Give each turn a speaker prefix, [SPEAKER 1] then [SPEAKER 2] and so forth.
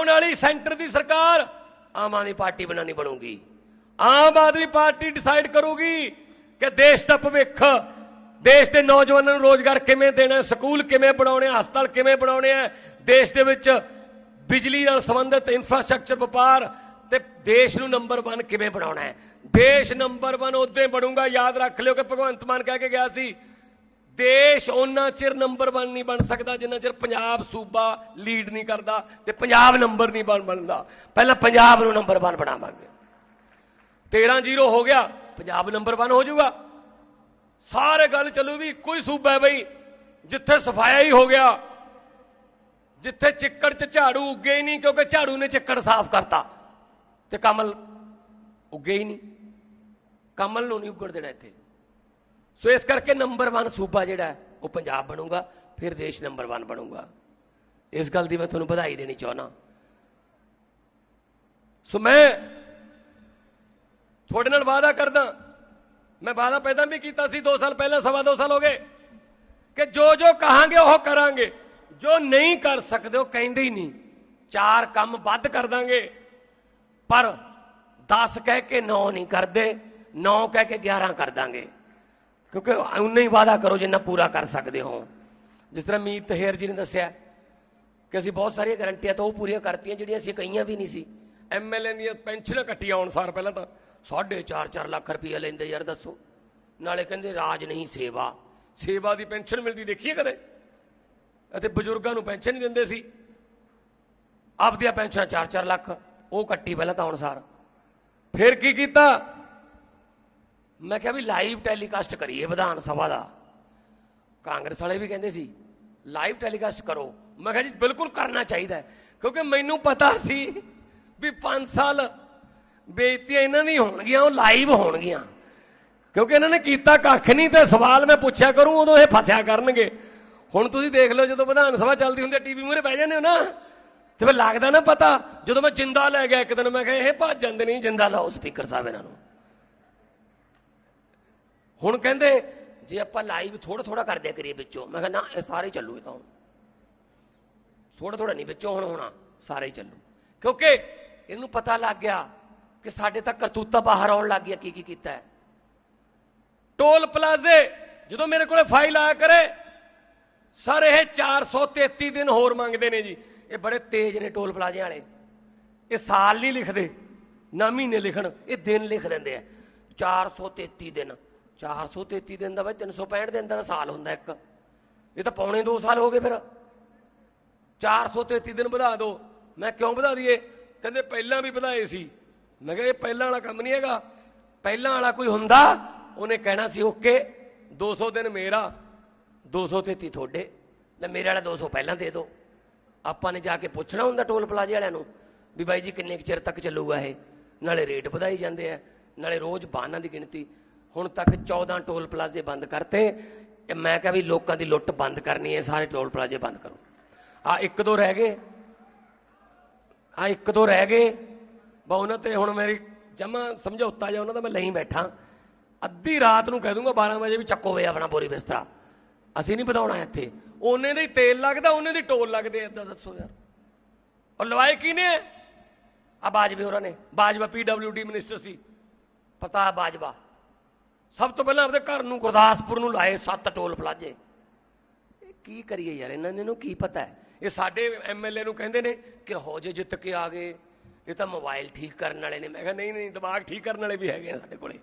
[SPEAKER 1] ਆਉਣ ਵਾਲੀ ਸੈਂਟਰ ਦੀ ਸਰਕਾਰ ਆਮ ਆਦਮੀ ਪਾਰਟੀ ਬਣਾਣੀ ਬਣੂਗੀ। ਆਮ ਆਦਮੀ ਪਾਰਟੀ ਡਿਸਾਈਡ ਕਰੂਗੀ ਕਿ ਦੇਸ਼ ਦਾ ਭਵਿੱਖ, ਦੇਸ਼ ਦੇ ਨੌਜਵਾਨਾਂ ਨੂੰ ਰੋਜ਼ਗਾਰ ਕਿਵੇਂ ਦੇਣਾ ਸਕੂਲ ਕਿਵੇਂ ਬਣਾਉਣੇ ਹਸਪਤਾਲ ਕਿਵੇਂ ਬਣਾਉਣੇ ਆ, ਦੇਸ਼ ਦੇ ਵਿੱਚ ਬਿਜਲੀ ਨਾਲ ਸੰਬੰਧਿਤ ਇਨਫਰਾਸਟ੍ਰਕਚਰ ਵਪਾਰ ਤੇ ਦੇਸ਼ ਨੂੰ ਨੰਬਰ 1 ਕਿਵੇਂ ਬਣਾਉਣਾ ਹੈ। ਦੇਸ਼ ਨੰਬਰ 1 ਉਦੋਂ ਬਣੂਗਾ, ਯਾਦ ਰੱਖ ਲਿਓ ਕਿ ਭਗਵੰਤ ਮਾਨ ਕਹਿ ਕੇ ਗਿਆ ਸੀ ਦੇਸ਼ ਉਹਨਾਂ ਚਿਰ ਨੰਬਰ 1 ਨਹੀਂ ਬਣ ਸਕਦਾ, ਜਿੰਨਾ ਚਿਰ ਪੰਜਾਬ ਸੂਬਾ ਲੀਡ ਨਹੀਂ ਕਰਦਾ ਤੇ ਪੰਜਾਬ ਨੰਬਰ ਨਹੀਂ ਬਣ ਬਣਦਾ। ਪਹਿਲਾਂ ਪੰਜਾਬ ਨੂੰ ਨੰਬਰ 1 ਬਣਾਵਾਂਗੇ। 13-0 ਹੋ ਗਿਆ, ਪੰਜਾਬ ਨੰਬਰ 1 ਹੋ ਜਾਊਗਾ। ਸਾਰੇ ਗੱਲ ਚੱਲੂ ਵੀ ਇੱਕੋ ਹੀ ਸੂਬਾ ਹੈ ਬਈ, ਜਿੱਥੇ ਸਫਾਇਆ ਹੀ ਹੋ ਗਿਆ। ਜਿੱਥੇ ਚਿੱਕੜ 'ਚ ਝਾੜੂ ਉੱਗੇ ਹੀ ਨਹੀਂ, ਕਿਉਂਕਿ ਝਾੜੂ ਨੇ ਚਿੱਕੜ ਸਾਫ਼ ਕਰਤਾ। ਤੇ ਕਮਲ ਉੱਗੇ ਹੀ ਨਹੀਂ। ਕਮਲ ਨੂੰ ਨਹੀਂ ਉੱਗੜ ਦੇਣਾ ਇੱਥੇ। ਸੋ ਇਸ ਕਰਕੇ ਨੰਬਰ 1 ਸੂਬਾ ਜਿਹੜਾ ਉਹ ਪੰਜਾਬ ਬਣੂਗਾ, ਫਿਰ ਦੇਸ਼ ਨੰਬਰ 1 ਬਣੂਗਾ। ਇਸ ਗੱਲ ਦੀ ਮੈਂ ਤੁਹਾਨੂੰ ਵਧਾਈ ਦੇਣੀ ਚਾਹੁੰਦਾ। ਸੋ ਮੈਂ ਤੁਹਾਡੇ ਨਾਲ ਵਾਅਦਾ ਕਰਦਾ, ਮੈਂ ਵਾਅਦਾ ਪਹਿਲਾਂ ਵੀ ਕੀਤਾ ਸੀ 2 ਸਾਲ ਪਹਿਲਾਂ, ਸਵਾ 2 ਸਾਲ ਹੋ ਗਏ, ਕਿ ਜੋ ਜੋ ਕਹਾਂਗੇ, ਉਹ ਕਰਾਂਗੇ। ਜੋ ਨਹੀਂ ਕਰ ਸਕਦੇ, ਉਹ ਕਹਿੰਦੇ ਹੀ ਨਹੀਂ। ਚਾਰ ਕੰਮ ਵੱਧ ਕਰ ਦਾਂਗੇ। ਪਰ 10 ਕਹਿ ਕੇ 9 ਨਹੀਂ ਕਰਦੇ 9 ਕਹਿ ਕੇ 11 ਕਰ ਦਾਂਗੇ। ਕਿਉਂਕਿ ਉਨਾ ਹੀ ਵਾਅਦਾ ਕਰੋ ਜਿੰਨਾ ਪੂਰਾ ਕਰ ਸਕਦੇ ਹੋ। ਜਿਸ ਤਰ੍ਹਾਂ ਮੀਤ ਤਹੇਰ ਜੀ ਨੇ ਦੱਸਿਆ ਕਿ ਅਸੀਂ ਬਹੁਤ ਸਾਰੀਆਂ ਗਰੰਟੀਆਂ ਤਾਂ ਉਹ ਪੂਰੀਆਂ ਕਰਤੀਆਂ, ਜਿਹੜੀਆਂ ਅਸੀਂ ਕਹੀਆਂ ਵੀ ਨਹੀਂ ਸੀ। ਐਮਐਲਏ ਦੀਆਂ ਪੈਨਸ਼ਨਾਂ ਕੱਟੀਆਂ ਆਉਣ ਸਾਰ ਪਹਿਲਾਂ ਤਾਂ। 4.5 ਲੱਖ ਰੁਪਏ ਲੈਂਦੇ ਯਾਰ ਦੱਸੋ। ਨਾਲੇ ਕਹਿੰਦੇ ਰਾਜ ਨਹੀਂ ਸੇਵਾ। ਸੇਵਾ ਦੀ ਪੈਨਸ਼ਨ ਮਿਲਦੀ ਦੇਖੀਏ ਕਦੇ। ਅਤੇ ਬਜ਼ੁਰਗਾਂ ਨੂੰ ਪੈਨਸ਼ਨ ਨਹੀਂ ਦਿੰਦੇ ਸੀ। ਆਪਦੀਆਂ ਪੈਨਸ਼ਨਾਂ 4-4 ਲੱਖ, ਉਹ ਕੱਟੀ ਪਹਿਲਾਂ ਤਾਂ ਅਨੁਸਾਰ ਫਿਰ ਕੀ ਕੀਤਾ? ਮੈਂ ਕਿਹਾ ਵੀ ਲਾਈਵ ਟੈਲੀਕਾਸਟ ਕਰੀਏ ਵਿਧਾਨ ਸਭਾ ਦਾ। ਕਾਂਗਰਸ ਵਾਲੇ ਵੀ ਕਹਿੰਦੇ ਸੀ ਲਾਈਵ ਟੈਲੀਕਾਸਟ ਕਰੋ। ਮੈਂ ਕਿਹਾ ਜੀ, ਬਿਲਕੁਲ ਕਰਨਾ ਚਾਹੀਦਾ ਕਿਉਂਕਿ ਮੈਨੂੰ ਪਤਾ ਸੀ ਵੀ 5 ਸਾਲ ਬੇਇੱਜ਼ਤੀਆਂ ਇਹਨਾਂ ਦੀ ਹੋਣਗੀਆਂ, ਉਹ ਲਾਈਵ ਹੋਣਗੀਆਂ। ਕਿਉਂਕਿ ਇਹਨਾਂ ਨੇ ਕੀਤਾ ਕੱਖ ਨਹੀਂ ਤੇ ਸਵਾਲ ਮੈਂ ਪੁੱਛਿਆ ਕਰੂੰ, ਉਦੋਂ ਇਹ ਫਸਿਆ ਕਰਨਗੇ। ਹੁਣ ਤੁਸੀਂ ਦੇਖ ਲਓ, ਜਦੋਂ ਵਿਧਾਨ ਸਭਾ ਚੱਲਦੀ ਹੁੰਦੀ ਹੈ ਟੀਵੀ ਮੂਹਰੇ ਬਹਿ ਜਾਂਦੇ ਹੋ ਨਾ, ਤੇ ਫਿਰ ਲੱਗਦਾ ਨਾ ਪਤਾ, ਜਦੋਂ ਮੈਂ ਜਿੰਦਾ ਲੈ ਗਿਆ ਇੱਕ ਦਿਨ, ਮੈਂ ਕਿਹਾ ਇਹ ਭੱਜ ਜਾਂਦੇ ਨਹੀਂ, ਜਿੰਦਾ ਲਾਓ ਸਪੀਕਰ ਸਾਹਿਬ ਇਹਨਾਂ ਨੂੰ। ਹੁਣ ਕਹਿੰਦੇ, ਜੇ ਆਪਾਂ ਲਾਈਵ ਥੋੜਾ ਥੋੜਾ ਕਰਦੇ ਕਰੀਏ ਵਿੱਚੋਂ, ਮੈਂ ਕਿਹਾ, ਨਾ, ਇਹ ਸਾਰੇ ਚੱਲੂ ਇਹ ਤਾਂ ਹੁਣ। ਥੋੜਾ ਥੋੜਾ ਨਹੀਂ, ਵਿੱਚੋਂ ਹੁਣ ਹੋਣਾ, ਸਾਰੇ ਹੀ ਚੱਲੂ। ਕਿਉਂਕਿ ਇਹਨੂੰ ਪਤਾ ਲੱਗ ਗਿਆ ਕਿ ਸਾਡੇ ਤਾਂ ਕਰਤੂਤਾ ਬਾਹਰ ਆਉਣ ਲੱਗ ਗਿਆ ਕੀ ਕੀ ਕੀਤਾ ਹੈ। ਟੋਲ ਪਲਾਜ਼ੇ, ਜਦੋਂ ਮੇਰੇ ਕੋਲੇ ਫਾਈਲ ਆਇਆ ਕਰੇ, ਸਰ, ਇਹ 433 ਦਿਨ ਹੋਰ ਮੰਗਦੇ ਨੇ ਜੀ। ਇਹ ਬੜੇ ਤੇਜ਼ ਨੇ ਟੋਲ ਪਲਾਜ਼ੇ ਵਾਲੇ। ਇਹ ਸਾਲ ਨਹੀਂ ਲਿਖਦੇ, ਨਾ ਮਹੀਨੇ ਲਿਖਣ, ਇਹ ਦਿਨ ਲਿਖ ਦਿੰਦੇ ਆ। 433 ਦਿਨ। 433 ਦਿਨ ਦਾ ਬਈ 365 ਦਿਨ ਦਾ ਸਾਲ ਹੁੰਦਾ ਇੱਕ। ਇਹ ਤਾਂ ਪੌਣੇ 2 ਸਾਲ ਹੋ ਗਏ ਫਿਰ। 433 ਦਿਨ ਵਧਾ ਦਿਓ ਮੈਂ ਕਿਉਂ ਵਧਾ ਦਈਏ? ਕਹਿੰਦੇ ਪਹਿਲਾਂ ਵੀ ਵਧਾਏ ਸੀ। ਮੈਂ ਕਿਹਾ ਇਹ ਪਹਿਲਾਂ ਵਾਲਾ ਕੰਮ ਨਹੀਂ ਹੈਗਾ। ਪਹਿਲਾਂ ਵਾਲਾ ਕੋਈ ਹੁੰਦਾ, ਉਹਨੇ ਕਹਿਣਾ ਸੀ, ਓਕੇ 200 ਦਿਨ ਮੇਰਾ 233 ਤੁਹਾਡੇ। ਲੈ ਮੇਰੇ ਵਾਲਾ 200 ਪਹਿਲਾਂ ਦੇ ਦਿਓ ਆਪਾਂ ਨੇ ਜਾ ਕੇ ਪੁੱਛਣਾ ਹੁੰਦਾ ਟੋਲ ਪਲਾਜ਼ੇ ਵਾਲਿਆਂ ਨੂੰ ਵੀ ਬਾਈ ਜੀ ਕਿੰਨੇ ਕੁ ਚਿਰ ਤੱਕ ਚੱਲੂਗਾ ਇਹ? ਨਾਲੇ ਰੇਟ ਵਧਾਈ ਜਾਂਦੇ ਆ। ਨਾਲੇ ਰੋਜ਼ ਵਾਹਨਾਂ ਦੀ ਗਿਣਤੀ। ਹੁਣ ਤੱਕ 14 ਟੋਲ ਪਲਾਜ਼ੇ ਬੰਦ ਕਰਤੇ ਮੈਂ ਕਿਹਾ ਵੀ ਲੋਕਾਂ ਦੀ ਲੁੱਟ ਬੰਦ ਕਰਨੀ ਹੈ, ਸਾਰੇ ਟੋਲ ਪਲਾਜ਼ੇ ਬੰਦ ਕਰੋ। ਆ ਇੱਕ ਦੋ ਰਹਿ ਗਏ। ਆ ਇੱਕ ਦੋ ਰਹਿ ਗਏ। ਬਾ ਉਹਨਾਂ ਤੇ ਹੁਣ ਮੇਰੀ ਜਮਾ ਸਮਝੌਤਾ ਜਾਂ ਉਹਨਾਂ ਦਾ ਮੈਂ ਲਈ ਬੈਠਾ। ਅੱਧੀ ਰਾਤ ਨੂੰ ਕਹਿ ਦੂੰਗਾ 12 ਵਜੇ ਵੀ ਚੱਕੋ ਵੇ ਆਪਣਾ ਬੋਰੀ ਬਿਸਤਰਾ। ਅਸੀਂ ਨਹੀਂ ਵਧਾਉਣਾ ਇੱਥੇ। ਉਹਨੇ ਦੇ ਤੇਲ ਲੱਗਦਾ, ਉਹਨੇ ਦੇ ਟੋਲ ਲੱਗਦੇ, ਏਦਾਂ ਦੱਸੋ ਯਾਰ। ਉਹ ਲਵਾਏ ਕੀ ਨੇ ਆ ਬਾਜਵੇ ਹੋਰਾਂ ਨੇ। ਬਾਜਵਾ ਪੀਡਬਲਯੂਡੀ ਮਿਨਿਸਟਰ ਸੀ। ਪਤਾ ਬਾਜਵਾ। ਸਭ ਤੋਂ ਪਹਿਲਾਂ ਆਪਣੇ ਘਰ ਨੂੰ ਗੁਰਦਾਸਪੁਰ ਨੂੰ ਲਾਏ ਸੱਤ ਟੋਲ ਪਲਾਜੇ। ਇਹ ਕੀ ਕਰੀਏ ਯਾਰ, ਇਹਨਾਂ ਨੇ ਨੂੰ ਕੀ ਪਤਾ ਹੈ? ਇਹ ਸਾਡੇ ਐਮਐਲਏ ਨੂੰ ਕਹਿੰਦੇ ਨੇ ਕਿ ਹੋ ਜੇ ਜਿੱਤ ਕੇ ਆ ਗਏ। ਇਹ ਤਾਂ ਮੋਬਾਈਲ ਠੀਕ ਕਰਨ ਵਾਲੇ ਨੇ। ਮੈਂ ਕਿਹਾ ਨਹੀਂ ਨਹੀਂ, ਦਿਮਾਗ ਠੀਕ ਕਰਨ ਵਾਲੇ ਵੀ ਹੈਗੇ ਆ ਸਾਡੇ ਕੋਲੇ।